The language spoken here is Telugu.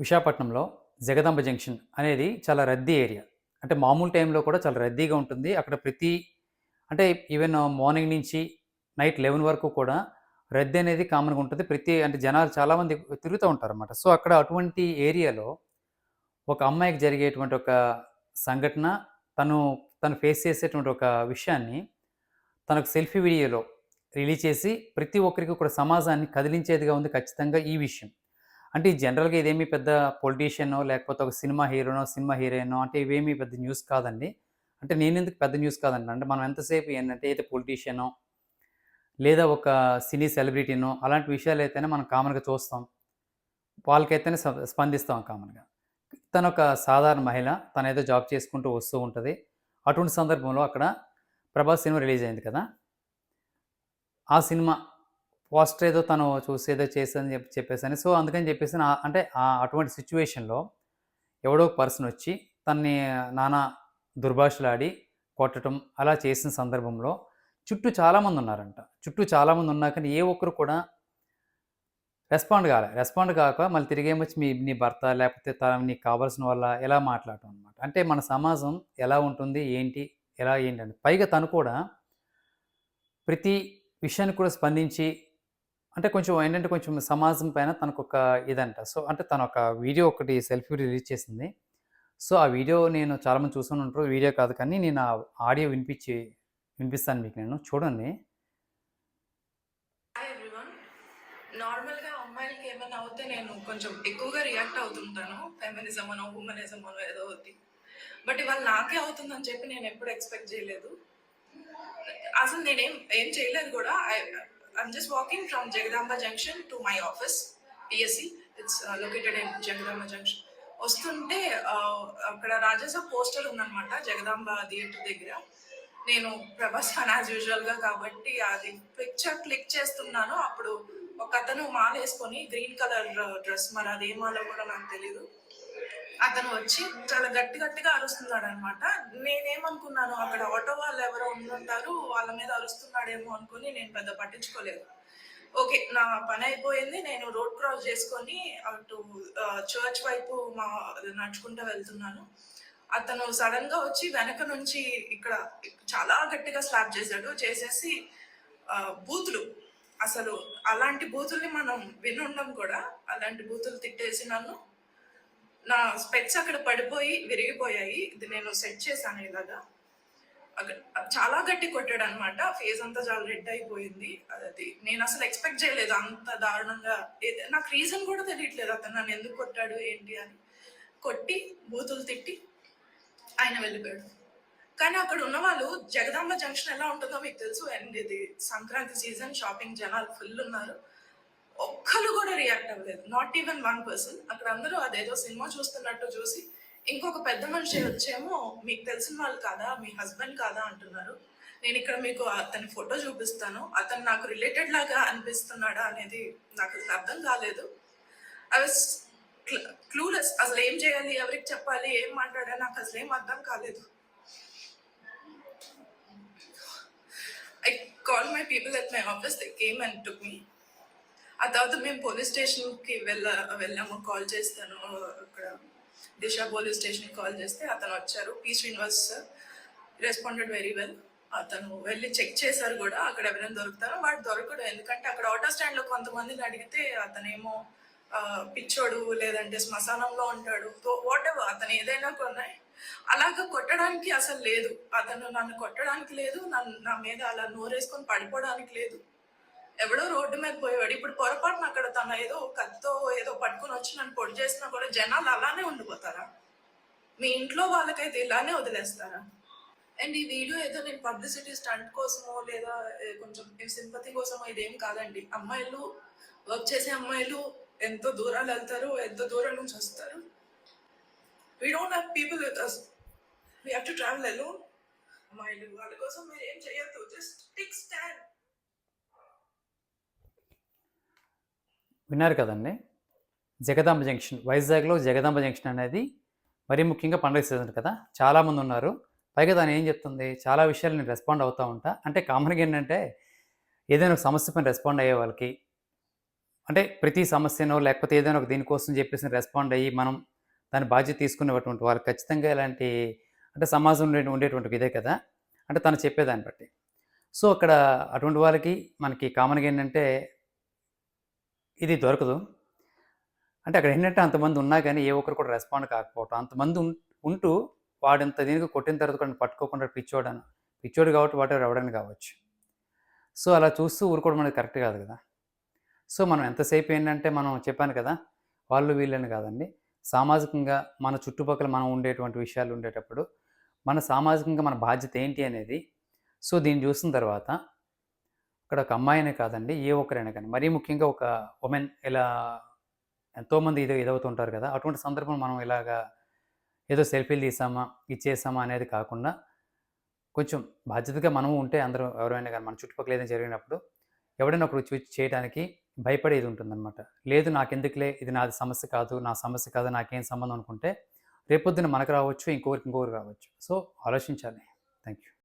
విశాఖపట్నంలో జగదాంబ జంక్షన్ అనేది చాలా రద్దీ ఏరియా. అంటే మామూలు టైంలో కూడా చాలా రద్దీగా ఉంటుంది. అక్కడ ప్రతి అంటే ఈవెన్ మార్నింగ్ నుంచి నైట్ 11 వరకు కూడా రద్దీ అనేది కామన్‌గా ఉంటుంది ప్రతి అంటే జనాలు చాలామంది తిరుగుతా ఉంటారన్నమాట. సో, అక్కడ అటువంటి ఏరియాలో ఒక అమ్మాయికి జరిగేటువంటి ఒక సంఘటన తను, తను ఫేస్ చేసేటువంటి ఒక విషయాన్ని తనకు సెల్ఫీ వీడియోలో రిలీజ్ చేసి ప్రతి ఒక్కరికి కూడా సమాజాన్ని కదిలించేదిగా ఉంది ఖచ్చితంగా ఈ విషయం. అంటే జనరల్‌గా ఇదేమి పెద్ద పొలిటీషియనో లేకపోతే ఒక సినిమా హీరోనో, సినిమా హీరోయినో అంటే ఇవేమి పెద్ద న్యూస్ కాదండి. అంటే నేను ఎందుకు పెద్ద న్యూస్ కాదండి అంటే మనం ఎంతసేపు ఏంటంటే అయితే పొలిటీషియనో లేదా ఒక సినీ సెలబ్రిటీనో అలాంటి విషయాలు అయితేనే మనం కామన్‌గా చూస్తాం. వాళ్ళకైతేనే స్పందిస్తాం కామన్‌గా. తనొక సాధారణ మహిళ. తనేదో జాబ్ చేసుకుంటూ వస్తూ ఉంటుంది అటువంటి సందర్భంలో అక్కడ 'ప్రభాస్' సినిమా రిలీజ్ అయింది కదా! ఆ సినిమా పోస్టర్ ఏదో తను చూసి ఏదో చేశాదని చెప్పి చెప్పేసని సో, అందుకని చెప్పేసి నా అంటే అటువంటి సిచ్యువేషన్లో ఎవడో ఒక పర్సన్ వచ్చి తన్ని నానా దుర్భాషలాడి కొట్టటం అలా చేసిన సందర్భంలో చుట్టూ చాలామంది ఉన్నారంట. చుట్టూ చాలామంది ఉన్నా కానీ ఏ ఒక్కరు కూడా రెస్పాండ్ కాలే. రెస్పాండ్ కాక మళ్ళీ తిరిగేమొచ్చి మీ నీ భర్త లేకపోతే తన నీకు కావాల్సిన వల్ల ఎలా మాట్లాడటం అనమాట. అంటే మన సమాజం ఎలా ఉంటుంది? ఏంటి? ఎలా ఏంటి అని. పైగా తను కూడా ప్రతి విషయాన్ని కూడా స్పందించి అంటే కొంచెం ఏంటంటే కొంచెం సమాజం పైన తనకొక ఇదంట. సో, అంటే తనొక వీడియో ఒకటి సెల్ఫీ రిలీజ్ చేసింది. సో, ఆ వీడియో నేను చాలామంది చూసుకొని ఉంటారు. వీడియో కాదు కానీ నేను ఆ ఆడియో వినిపించి వినిపిస్తాను మీకు నేను. చూడండి. నార్మల్‌గా అమ్మాయిలకి ఏమైనా అవుతే నేను కొంచెం ఎక్కువగా రియాక్ట్ అవుతుంటాను. ఫెమినిజం అనో, హ్యూమనిజం అనో ఏదో ఒకటి. బట్ ఇవాళ నాకే అవుతుందని చెప్పి నేను ఎప్పుడు ఎక్స్‌పెక్ట్ చేయలేదు. అసలు నేనేం ఏం చేయలేదు కూడా. I'm just just walking Jagadamba జగదాంబ జంక్షన్ my my office It's uh, it's located in Jagadamba junction. వస్తుంటే uh, అక్కడ రాజాసాబ్ పోస్టర్ ఉందన్నమాట జగదాంబ థియేటర్ దగ్గర. నేను ప్రభాస్ ఫ్యాన్ యాజ్ యూజువల్‌గా కాబట్టి అది పిక్చర్ క్లిక్ చేస్తున్నాను. అప్పుడు ఒక అతను మాలేసుకొని గ్రీన్ కలర్ డ్రెస్ మరి అది ఏ మాలో కూడా నాకు తెలీదు. అతను వచ్చి చాలా గట్టి గట్టిగా అరుస్తున్నాడనమాట. నేనేమనుకున్నాను అక్కడ ఆటో వాళ్ళు ఎవరో ఉండుంటారు. వాళ్ళ మీద అరుస్తున్నాడేమో అనుకుని నేను పెద్ద పట్టించుకోలేదు. ఓకే. నా పని అయిపోయింది. నేను రోడ్ క్రాస్ చేసుకొని అటు చర్చ్ వైపు మా నడుచుకుంటూ వెళ్తున్నాను. అతను సడెన్‌గా వచ్చి వెనక నుంచి ఇక్కడ చాలా గట్టిగా స్లాప్ చేశాడు. చేసేసి బూతులు అసలు అలాంటి బూతుల్ని మనం వినుండం కూడా. అలాంటి బూతులు తిట్టేసి నన్ను నా స్పెక్స్ అక్కడ పడిపోయి విరిగిపోయాయి. ఇది నేను సెట్ చేశాను ఇలాగా. చాలా గట్టి కొట్టాడనమాట. ఫేస్ అంతా చాలా రెడ్ అయిపోయింది. అది నేను అసలు ఎక్స్‌పెక్ట్ చేయలేదు అంత దారుణంగా ఏది నాకు రీజన్ కూడా తెలియట్లేదు అతను నన్ను ఎందుకు కొట్టాడు ఏంటి అని. కొట్టి బూతులు తిట్టి ఆయన వెళ్ళిపోయాడు. కానీ అక్కడ ఉన్నవాళ్ళు జగదాంబ జంక్షన్ ఎలా ఉంటుందో మీకు తెలుసు. అండ్ ఇది సంక్రాంతి సీజన్ షాపింగ్ జనాలు ఫుల్ ఉన్నారు. ఒక్కరు కూడా రియాక్ట్ అవ్వలేదు. Not even one person. అక్కడ అందరూ అదేదో సినిమా చూస్తున్నట్టు చూసి ఇంకొక పెద్ద మనిషి వచ్చేమో మీకు తెలిసిన వాళ్ళు కాదా? మీ హస్బెండ్ కాదా? అంటున్నారు. నేను ఇక్కడ మీకు అతని ఫోటో చూపిస్తాను. అతను నాకు రిలేటెడ్ లాగా అనిపిస్తున్నాడా అనేది నాకు అర్థం కాలేదు. I was clueless. అసలు ఏం చేయాలి? ఎవరికి చెప్పాలి? ఏం మాట్లాడా నాకు అసలు ఏం అర్థం కాలేదు. I call my people at my office. They came and took me. ఆ తర్వాత మేము పోలీస్ స్టేషన్‌కి వెళ్ళ వెళ్ళాము. కాల్ చేస్తాను అక్కడ దిశ పోలీస్ స్టేషన్‌కి కాల్ చేస్తే అతను వచ్చారు. P. Srinivas sir responded very well. అతను వెళ్ళి చెక్ చేశారు కూడా అక్కడ ఎవరైనా దొరుకుతారో వాడు దొరకడు. ఎందుకంటే అక్కడ ఆటో స్టాండ్‌లో కొంతమందిని అడిగితే అతనేమో పిచ్చోడు లేదంటే శ్మశానంలో ఉంటాడు. సో ఎవర్ అతను ఏదైనా కొన్నాయి. అలాగా కొట్టడానికి అసలు లేదు. అతను నన్ను కొట్టడానికి లేదు. నన్ను నా మీద అలా నోరేసుకొని పడిపోవడానికి లేదు. ఎవడో రోడ్డు మీద పోయేవాడు. ఇప్పుడు పొరపాటున అక్కడ తన ఏదో కత్తో ఏదో పట్టుకొని వచ్చి నన్ను పొడి చేసినా కూడా జనాలు అలానే ఉండిపోతారా? మీ ఇంట్లో వాళ్ళకైతే ఇలానే వదిలేస్తారా? అండ్ ఈ వీడియో ఏదో నేను పబ్లిసిటీ స్టంట్ కోసమో లేదా కొంచెం సింపతి కోసమో ఇదేం కాదండి. అమ్మాయిలు వర్క్ చేసే అమ్మాయిలు ఎంతో దూరాలు వెళ్తారు. ఎంతో దూరం నుంచి వస్తారు. We don't have people with us. We have to travel alone. అమ్మాయిలు వాళ్ళ కోసం మీరు ఏం చేయొద్దు. Just tick stand. విన్నారు కదండీ! జగదాంబ జంక్షన్ వైజాగ్‌లో జగదాంబ జంక్షన్ అనేది మరీ ముఖ్యంగా పండుగ సీజన్ కదా! చాలామంది ఉన్నారు. పైగా దాని ఏం చెప్తుంది? చాలా విషయాలు నేను రెస్పాండ్ అవుతా ఉంటా. అంటే కామన్‌గా ఏంటంటే ఏదైనా ఒక సమస్య పైన రెస్పాండ్ అయ్యే వాళ్ళకి అంటే ప్రతి సమస్యనో లేకపోతే ఏదైనా ఒక దీనికోసం చెప్పేసి రెస్పాండ్ అయ్యి మనం దాని బాధ్యత తీసుకునేటువంటి వాళ్ళు ఖచ్చితంగా ఇలాంటి అంటే సమాజంలో ఉండేటువంటి ఇదే కదా అంటే తను చెప్పేదాన్ని బట్టి సో అక్కడ అటువంటి వాళ్ళకి మనకి కామన్గా ఏంటంటే ఇది దొరకదు. అంటే అక్కడ ఏంటంటే అంతమంది ఉన్నా కానీ ఏ ఒక్కరు కూడా రెస్పాండ్ కాకపోవటం. అంతమంది ఉం- ఉంటూ వాడంత దీనికి కొట్టిన తర్వాత కొన్ని పట్టుకోకుండా పిచ్చోడను పిచ్చోడు కాబట్టి వాటి ఎవడని కావచ్చు. సో అలా చూస్తూ ఊరుకోవడం అనేది కరెక్ట్ కాదు కదా. సో మనం ఎంతసేపు ఏంటంటే మనం చెప్పాను కదా వాళ్ళు వీళ్ళని కాదండి. సామాజికంగా మన చుట్టుపక్కల మనం ఉండేటువంటి విషయాలు ఉండేటప్పుడు మన సామాజికంగా మన బాధ్యత ఏంటి అనేది సో దీన్ని చూసిన తర్వాత ఇక్కడ ఒక అమ్మాయినే కాదండి ఏ ఒక్కరైనా కానీ. మరీ ముఖ్యంగా ఒక ఉమెన్ ఇలా ఎంతోమంది ఇది ఇదవుతుంటారు కదా అటువంటి సందర్భం మనం ఇలాగా ఏదో సెల్ఫీలు తీసామా ఇచ్చేసామా అనేది కాకుండా కొంచెం బాధ్యతగా మనము ఉంటే అందరూ ఎవరైనా కానీ మన చుట్టుపక్కల ఏదైనా జరిగినప్పుడు ఎవడైనా ఒకరు చూసి చేయడానికి భయపడేది ఉంటుందన్నమాట. లేదు నాకెందుకులే ఇది నాది సమస్య కాదు నా సమస్య కాదు నాకేం సంబంధం అనుకుంటే రేపొద్దున మనకు రావచ్చు ఇంకొకరికి ఇంకొకరికి రావచ్చు. సో ఆలోచించాలి. Thank you